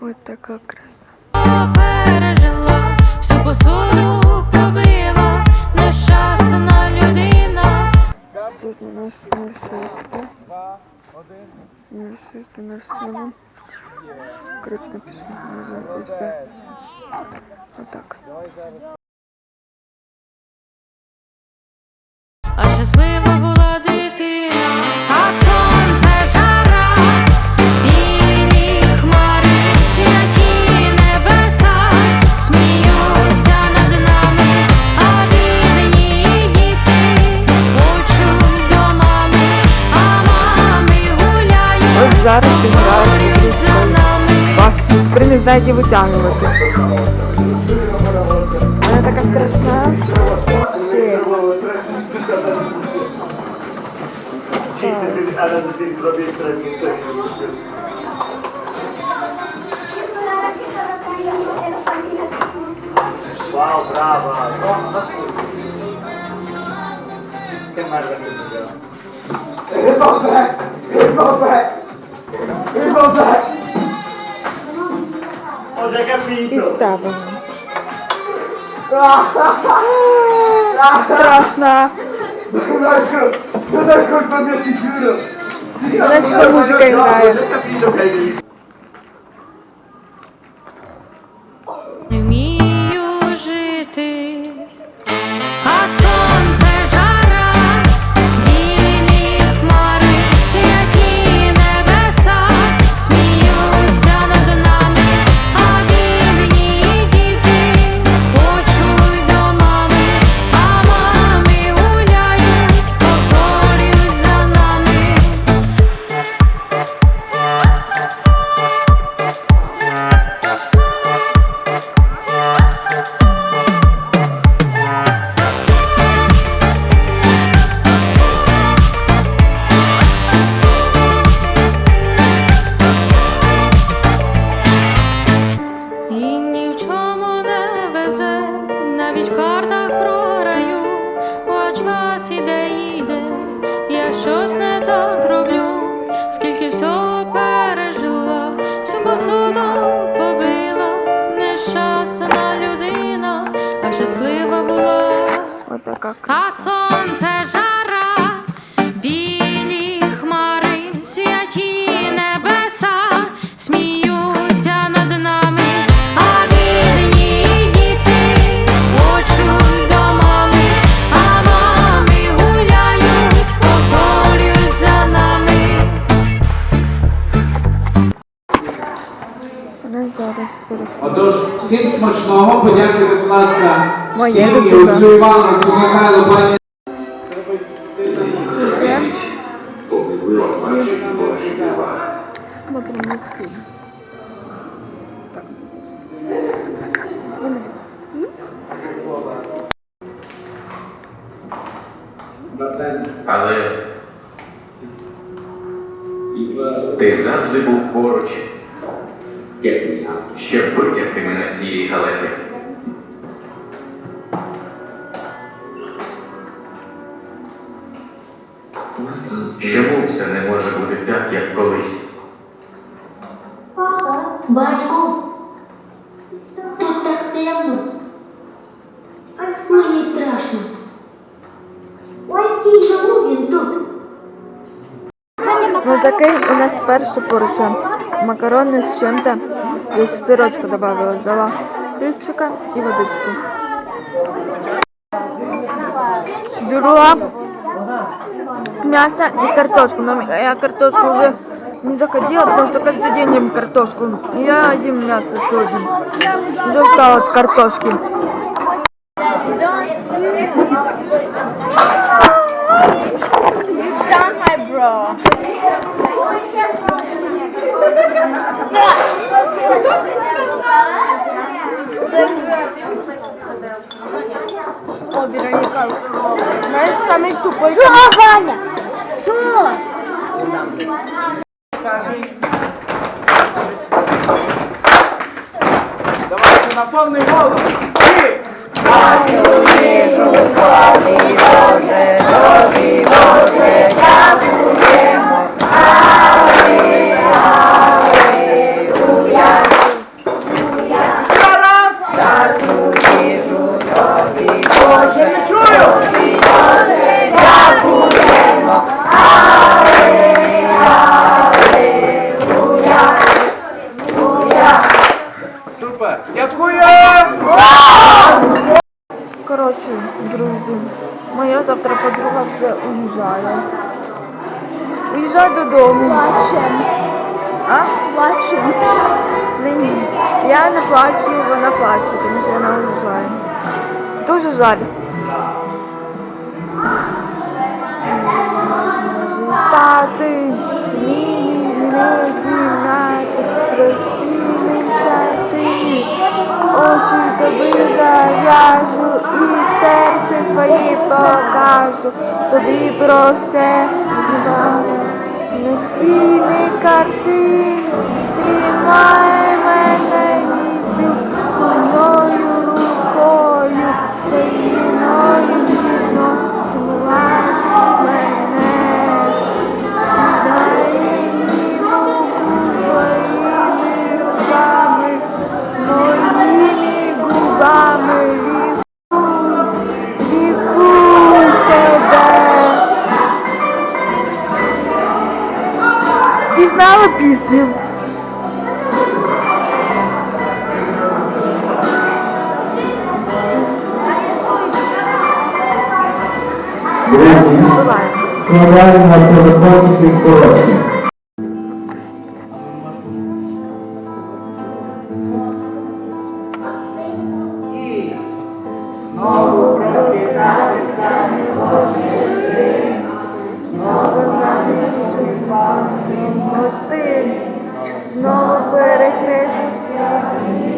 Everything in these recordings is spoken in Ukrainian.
Ось така краса. пережила, всю посуду пробила, нещасна людина. Сьогодні у нас 06. 06, 07. Коротше, напишу внизу і все. Отак. А щаслива не знаєте витягувати. Вона така страшна. Wow, brava! Che merda che! E vabbè! E! E! Ho già І capito! ставимо. Страшно. Non è co- non А сонце жара, білі хмари, святі небеса, сміються над нами, а бідні діти хочуть до мами, а мами гуляють, повторюють за нами. Вона зараз. Отож, всім смачного, подякуйте, будь ласка, Моє всім і дуже. оцю Івану, Михайло, пані. Смотрим мультфильм. Але ти завжди був поруч, щоб витягти мене з цієї галети. Чому все не може бути так, як колись? Батько, тут так темно. Мені страшно. Чому він тут? Ну такий у нас перший порція. Макарони з чим-то. І сирочку добавила. Взяла хлібчика і водичку. Друга мясо и картошку. Но я картошку уже не заходила, потому что каждый день ем картошку. Я ем мясо сегодня. Устала от картошки. Знаешь, самый тупой... Что, Боже, не чую! вже уїжджає. Уїжджай додому. Плачем. А? Плачем. Не ні. Я не плачу, вона плаче, тому що вона уїжджає. Дуже жаль. Спати. очі тобі зав'яжу і серце своє покажу, тобі про все знаю. Не стіни карти. тримає. співала пісню. Складаємо телефончики в коробці. милости, знов перехрестя.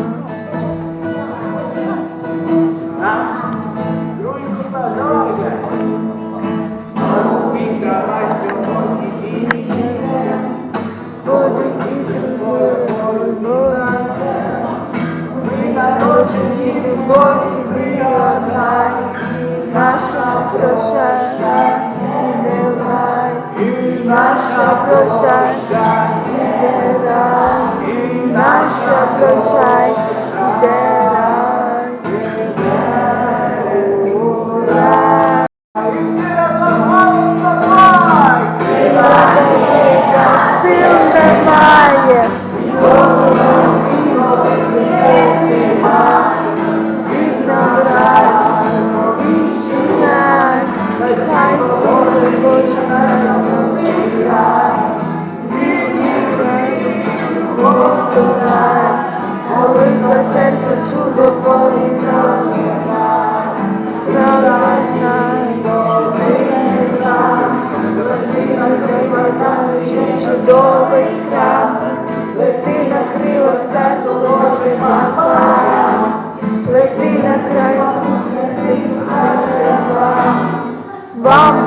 那是个帅。Islam